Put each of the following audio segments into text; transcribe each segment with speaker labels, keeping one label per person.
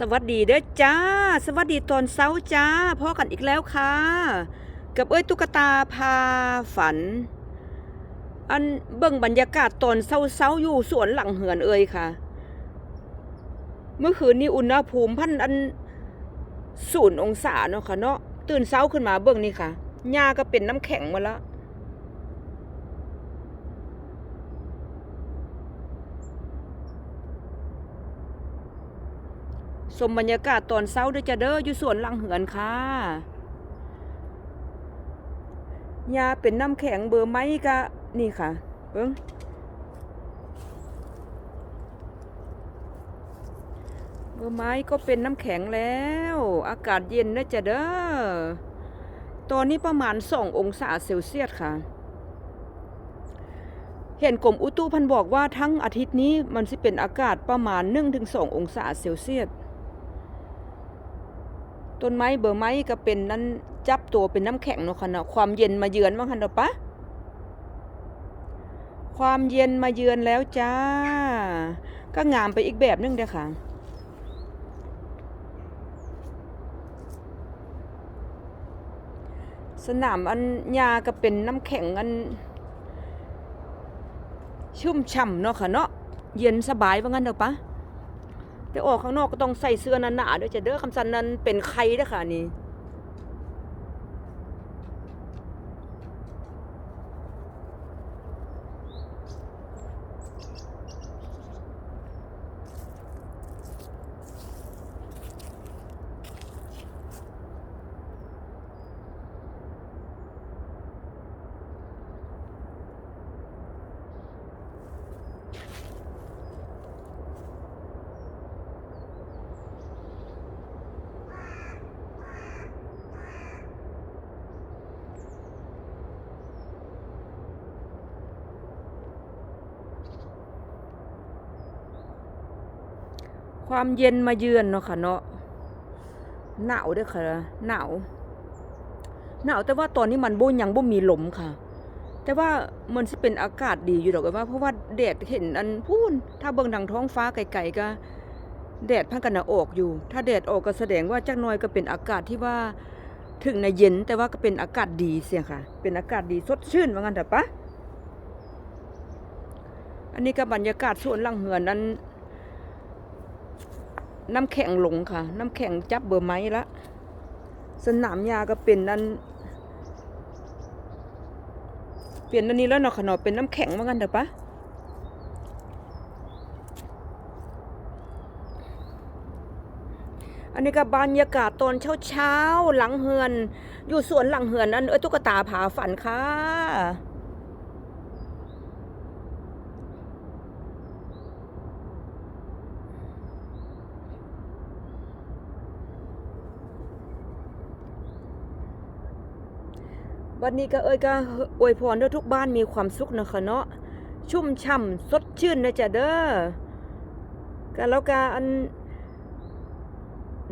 Speaker 1: สวัสดีเด้อจ้า สวัสดีตอนเช้าจ้าพ่อกันอีกแล้วค่ะ กับเอ้ยตุ๊กตาพาฝัน อันเบิ่งบรรยากาศตอนเช้าๆอยู่สวนหลังเหือนเอ้ยค่ะ เมื่อคืนนี้อุณหภูมิพันอันศูนย์องศาเนาะค่ะเนาะตื่นเช้าขึ้นมาเบิ่งนี่ค่ะหญ้าก็เป็นน้ำแข็งหมาแล้ว ชมบรรยากาศตอนเช้าด้วยจ้ะเด้ออยู่สวนหลังเหือนค่ะยาเป็นน้ำแข็งเบอร์ไม้ก็นี่ค่ะเบิ้งเบอร์ไม้ก็เป็นน้ำแข็งแล้ว อากาศเย็นนะจ้ะเด้อตอนนี้ประมาณสององศาเซลเซียสค่ะ เห็นกรมอุตุพันบอกว่าทั้งอาทิตย์นี้มันสิเป็นอากาศประมาณ1-2องศาเซลเซียส ต้นไม้เบอร์ไม้ก็เป็นนั้นจับตัวเป็นน้ำแข็งเนาะค่ะเนาะความเย็นมาเยือนว่าคันเดอปะความเย็นมาเยือนแล้วจ้า ก็งามไปอีกแบบนึงเด้อค่ะสนามอันหญ้าก็เป็นน้ำแข็งอัน ชุ่มฉ่ำเนาะค่ะเนาะเย็นสบายว่างั้นเด้อปะ แต่ออกข้างนอกก็ต้องใส่เสื้อหนาๆด้วยจะเด้อคำสันนั้นเป็นใครเด้อค่ะนี่ ความเย็นมาเยือนเนาะค่ะเนาะหนาวด้อค่ะหนาวหนาวแต่ว่าตอนนี้มันบ่ยังบ่มีลมค่ะ แต่ว่ามันสิเป็นอากาศดีอยู่ดอกว่า เพราะว่าแดดเห็นอันพูนถ้าเบิ่งทางท้องฟ้าไกลๆก็แดดพันกันน่ะออกอยู่ ถ้าแดดออกก็แสดงว่าจักหน่อยก็เป็นอากาศที่ว่าถึงในเย็นแต่ว่าก็เป็นอากาศดีเสียค่ะ เป็นอากาศดีสดชื่นว่างั้นเถอะปะอันนี้ก็บรรยากาศสวนลังเหือนนั้น น้ำแข็งลงค่ะ น้ำแข็งจับเบอร์ไม้ละ สนามยาก็เป็นนั่นเปลี่ยนอันนี้แล้วเนาะค่ะเนาะเป็นน้ำแข็งว่างั้นเถอะปะอันนี้ก็บรรยากาศตอนเช้าเช้าๆหลังเฮือน อยู่สวนหลังเฮือนนั่นเอ้ยตุ๊กตาผาฝันค่ะ วันนี้ก็เอ้ยก็อวยพรด้วยทุกบ้านมีความสุขนะคะเนาะชุ่มช่ำสดชื่นนะจ๊ะเด้อกันแล้วกัน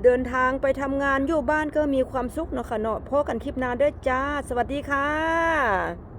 Speaker 1: เดินทางไปทำงานอยู่บ้านก็มีความสุขเนาะค่ะเนาะพบกันคลิปหน้าเด้อจ้า สวัสดีค่ะ